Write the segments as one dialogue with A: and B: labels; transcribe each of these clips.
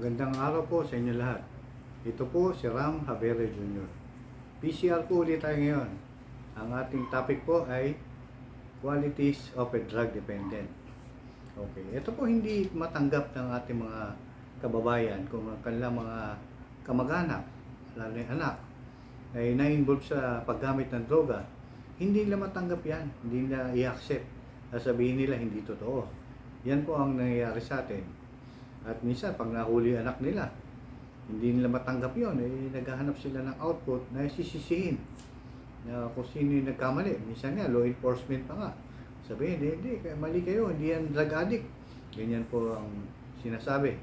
A: Magandang araw po sa inyo lahat. Ito po si Ram Javere Jr. PCR po ulit tayo ngayon. Ang ating topic po ay qualities of a drug dependent. Okay, ito po hindi matanggap ng ating mga kababayan kung ang kanilang mga kamag-anak, lalo yung anak, ay na-involve sa paggamit ng droga, hindi nila matanggap yan, hindi nila i-accept. Sasabihin nila hindi totoo. Yan po ang nangyayari sa atin. At minsan, pag nahuli anak nila, hindi nila matanggap yon eh, naghahanap sila ng output na sisisihin na kung sino yung nagkamali. Minsan nga, law enforcement pa nga. Sabihin, hindi, hindi, kaya mali kayo, hindi yan drug addict. Ganyan po ang sinasabi.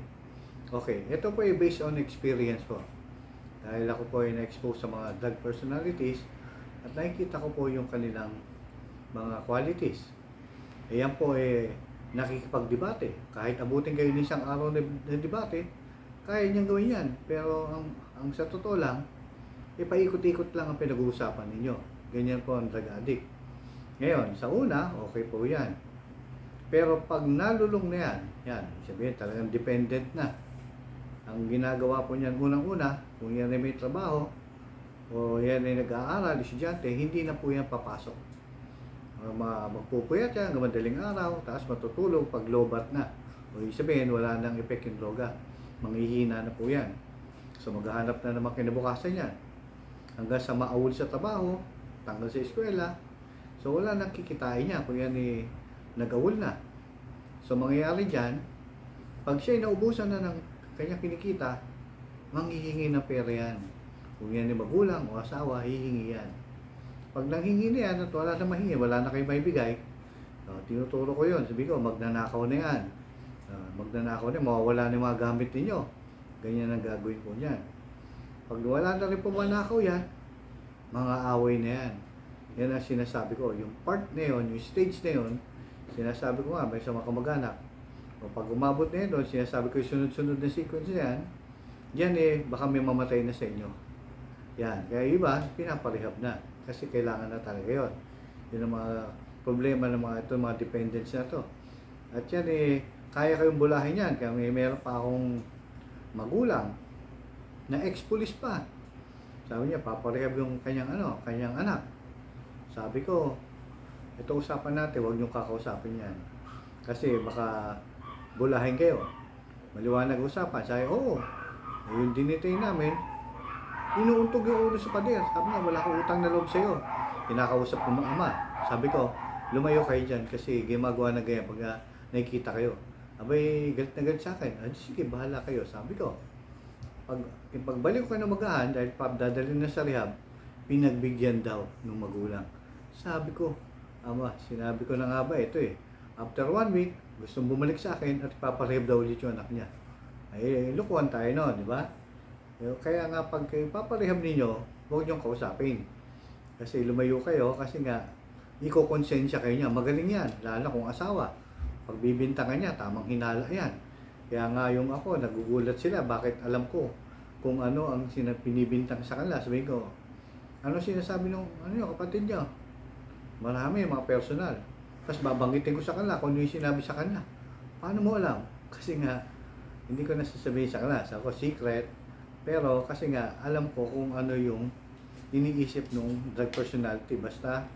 A: Okay, ito po ay based on experience po. Dahil ako po ay na-expose sa mga drug personalities at nakikita ko po yung kanilang mga qualities. Ayan po eh, nakikipagdebate. Kahit abutin kayo ng isang araw na, debate, kaya niyang gawin yan. Pero ang, ang sa totoo lang, eh, paikot-ikot lang ang pinag-uusapan ninyo. Ganyan po ang drug addict. Ngayon, sa una, okay po yan. Pero pag nalulong na yan, yan, sabihin talagang dependent na. Ang ginagawa po niyan unang-una, kung yan ay may trabaho, o yan ay nag-aaral, estudyante, hindi na po yan papasok. Ma- magpupuyat yan, hanggang madaling araw, tapos matutulog pag lobat na. O sabihin, wala nang epek yung droga. Manghihina na po yan. So maghahanap na naman kinabukasan yan. Hanggang sa maawol sa trabaho, tanggal sa eskwela. So wala nang kikitain niya kung yan eh, nag-awol na. So mangyayari dyan, pag siya naubusan na ng kanyang kinikita, manghihingi ng pera yan. Kung yan ay magulang o asawa, hihingi yan. Pag nanghingi na yan at wala na mahingi, wala na kayo maibigay, uh, tinuturo ko yun. Sabi ko, magnanakaw na yan. Uh, magnanakaw na, mawawala na yung mga gamit ninyo. Ganyan ang gagawin ko niyan. Pag wala na rin pumanakaw yan, mga away na yan. Yan ang sinasabi ko. Yung part na yun, yung stage na yun, sinasabi ko nga, may sa mga kamag-anak. O pag umabot na yun doon, sinasabi ko yung sunod-sunod na sequence na yan, yan eh, baka may mamatay na sa inyo. Yan. Kaya iba, pinaparehab na. Kasi kailangan na talaga yun. Yun ang mga problema ng mga ito, mga dependents na to. At yan eh, kaya kayong bulahin yan. Kaya may meron pa akong magulang na ex-police pa. Sabi niya, paparehab yung kanyang ano, kanyang anak. Sabi ko, ito usapan natin, huwag niyong kakausapin yan. Kasi baka bulahin kayo. Maliwanag usapan. Sabi, oo. Yung dinitay namin, inuuntog yung ulo sa pader. Sabi niya, wala akong utang na loob sa'yo. Kinakausap ko mga ama. Sabi ko, lumayo kayo dyan kasi gumagawa na ganyan pag ah, nakikita kayo. Abay, galit na galit sa akin. Ah, sige, bahala kayo. Sabi ko, pag, yung pagbalik ko na magahan, dahil dadalhin na sa rehab, pinagbigyan daw ng magulang. Sabi ko, ama, sinabi ko na nga ba, ito eh. After one week, gustong bumalik sa akin at paparehab daw ulit yung anak niya. Ay, lukuhan tayo no, di ba? Kaya nga pag kayo paparehab ninyo, huwag niyong kausapin. Kasi lumayo kayo, kasi nga, iko-konsensya kayo niya. Magaling yan, lalo kung asawa. Pag bibintangan niya, tamang hinala yan. Kaya nga yung ako, nagugulat sila, bakit alam ko kung ano ang binibintang sa kanila. Sabi ko, ano sinasabi ng ano yung kapatid niya? Marami, mga personal. Tapos babanggitin ko sa kanila kung ano yung sinabi sa kanila. Paano mo alam? Kasi nga, hindi ko nasasabihin sa kanila. Sa ako, secret. Pero kasi nga, alam ko kung ano yung iniisip ng drug personality. Basta,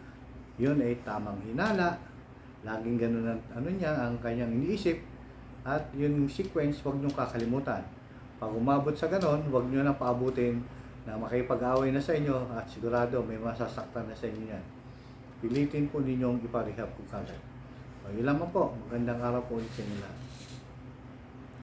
A: yun ay tamang hinala. Laging ganun ang, ano niya, ang kanyang iniisip. At yung sequence, huwag niyong kakalimutan. Pag umabot sa ganon, huwag niyo na paabutin na makipag-away na sa inyo at sigurado may masasaktan na sa inyo yan. Pilitin po ninyong iparehab kung kagad. O, yun lamang po. Magandang araw po sa inyo lahat.